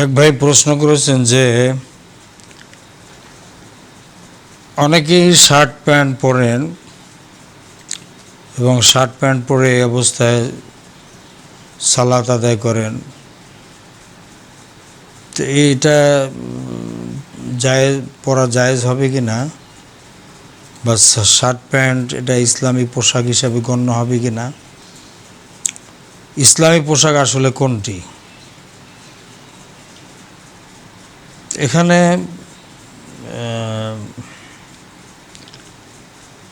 এক ভাই প্রশ্ন করেছেন যে অনেকেই শার্ট প্যান্ট পরেন এবং শার্ট প্যান্ট পরে এই অবস্থায় সালাত আদায় করেন। তো এইটা জায়েজ, পরা জায়েজ হবে কি না? বা শার্ট প্যান্ট এটা ইসলামী পোশাক হিসাবে গণ্য হবে কি না? ইসলামী পোশাক আসলে কোনটি? এখানে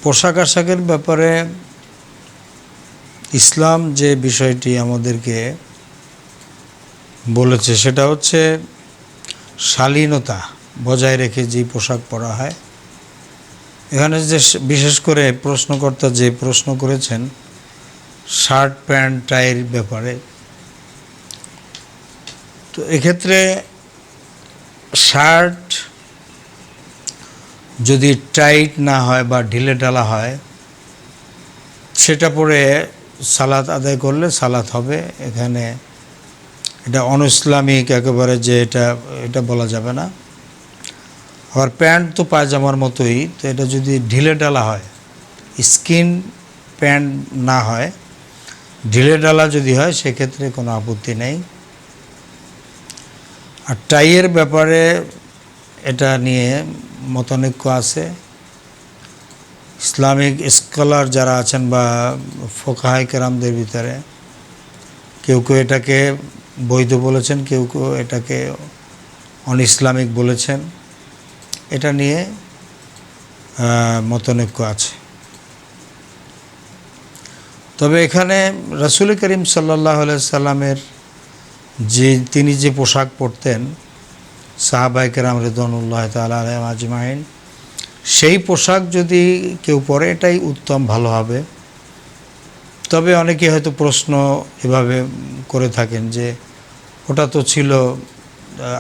পোশাক আশাকের ব্যাপারে ইসলাম যে বিষয়টি আমাদেরকে বলেছে সেটা হচ্ছে শালীনতা বজায় রেখে যে পোশাক পরা হয়। এখানে যে বিশেষ করে প্রশ্নকর্তা যে প্রশ্ন করেছেন, শার্ট, প্যান্ট, টাইয়ের ব্যাপারে, তো এক্ষেত্রে শার্ট যদি টাইট না হয় বা ঢিলে ঢালা হয়, সেটা পরে সালাত আদায় করলে সালাত হবে। এখানে এটা অনইসলামিক একেবারে যে এটা এটা বলা যাবে না। আবার প্যান্ট তো পায়জামার মতোই, তো এটা যদি ঢিলে ঢালা হয়, স্কিন প্যান্ট না হয়, ঢিলে ঢালা যদি হয়, সেক্ষেত্রে কোনো আপত্তি নেই। আর টাইয়ের ব্যাপারে এটা নিয়ে মতানৈক্য আছে। ইসলামিক স্কলার যারা আছেন বা ফোকাহাই কেরামদের ভিতরে, কেউ কেউ এটাকে বৈধ বলেছেন, কেউ কেউ এটাকে অন ইসলামিক বলেছেন। এটা নিয়ে মতানৈক্য আছে। তবে এখানে রসুল করিম সাল্লাহ সাল্লামের যে তিনি যে পোশাক পরতেন সাহাবাই কেরাম রেদনুল্লাহ তাল আজমাইন, সেই পোশাক যদি কেউ পরে, এটাই উত্তম, ভালো হবে। তবে অনেকে হয়তো প্রশ্ন এভাবে করে থাকেন যে, ওটা তো ছিল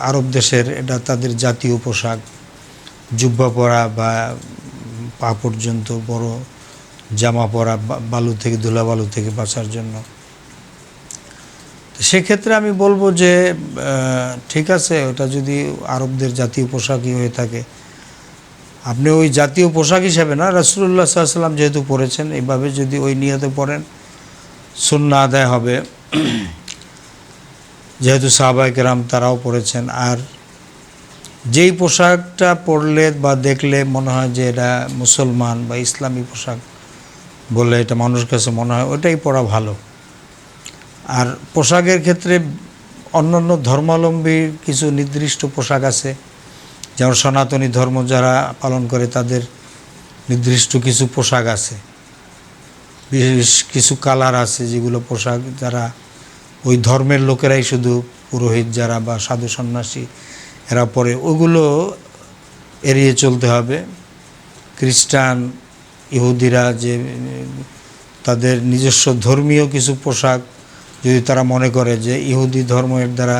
আরব দেশের, এটা তাদের জাতীয় পোশাক, জুব্বা পরা বা পা পর্যন্ত বড় জামা পরা বালু থেকে ধুলা বালু থেকে বাঁচার জন্য। সেক্ষেত্রে আমি বলব যে ঠিক আছে, ওটা যদি আরবদের জাতীয় পোশাকই হয়ে থাকে। আপনি ওই জাতীয় পোশাক হিসাবে না রাসুল্লাহ সাল্লাম যেহেতু পরেছেন, এইভাবে যদি ওই নিয়তে পড়েন সুন্না আদায় হবে। যেহেতু সাহাবাই কেরাম তারাও পরেছেন, আর যেই পোশাকটা পরলে বা দেখলে মনে হয় যে এটা মুসলমান বা ইসলামী পোশাক বলে, এটা মানুষের কাছে মনে হয়, ওটাই পরা ভালো। আর পোশাকের ক্ষেত্রে অন্যান্য ধর্মাবলম্বীর কিছু নির্দিষ্ট পোশাক আছে। যেমন সনাতনী ধর্ম যারা পালন করে, তাদের নির্দিষ্ট কিছু পোশাক আছে। বিশেষ কিছু কালার আছে যেগুলো পোশাক যারা, ওই ধর্মের লোকেরাই শুধু পুরোহিত যারা বা সাধু সন্ন্যাসী, এরা পরে। ওগুলো এড়িয়ে চলতে হবে। খ্রিস্টান, ইহুদিরা যে, তাদের নিজস্ব ধর্মীয় কিছু পোশাক যদি তারা মনে করে যে ইহুদি ধর্মের দ্বারা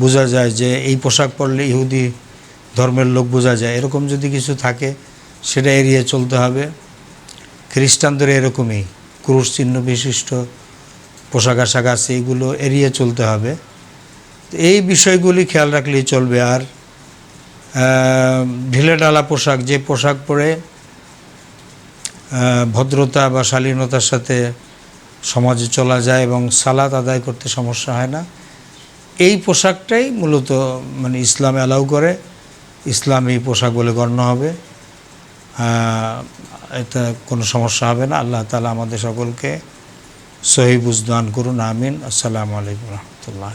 বোঝা যায় যে এই পোশাক পরলে ইহুদি ধর্মের লোক বোঝা যায় এরকম যদি কিছু থাকে সেটা এড়িয়ে চলতে হবে। খ্রিস্টানদের এরকমই ক্রুশ চিহ্ন বিশিষ্ট পোশাক আশাক আছে এগুলো এড়িয়ে চলতে হবে। এই বিষয়গুলি খেয়াল রাখলেই চলবে। আর আহ, ঢিলেঢালা পোশাক যে পোশাক পরে ভদ্রতা বা শালীনতার সাথে সমাজে চলা যায় এবং সালাত আদায় করতে সমস্যা হয় না। এই পোশাকটাই মূলত মানে ইসলাম অ্যালাউ করে। ইসলাম এই পোশাক বলে গণ্য হবে। এটা কোনো সমস্যা হবে না। আল্লাহ তালা আমাদের সকলকে সহি বুঝদান করুন। আমিন। আসসালামু আলাইকুম রহমতুল্লাহ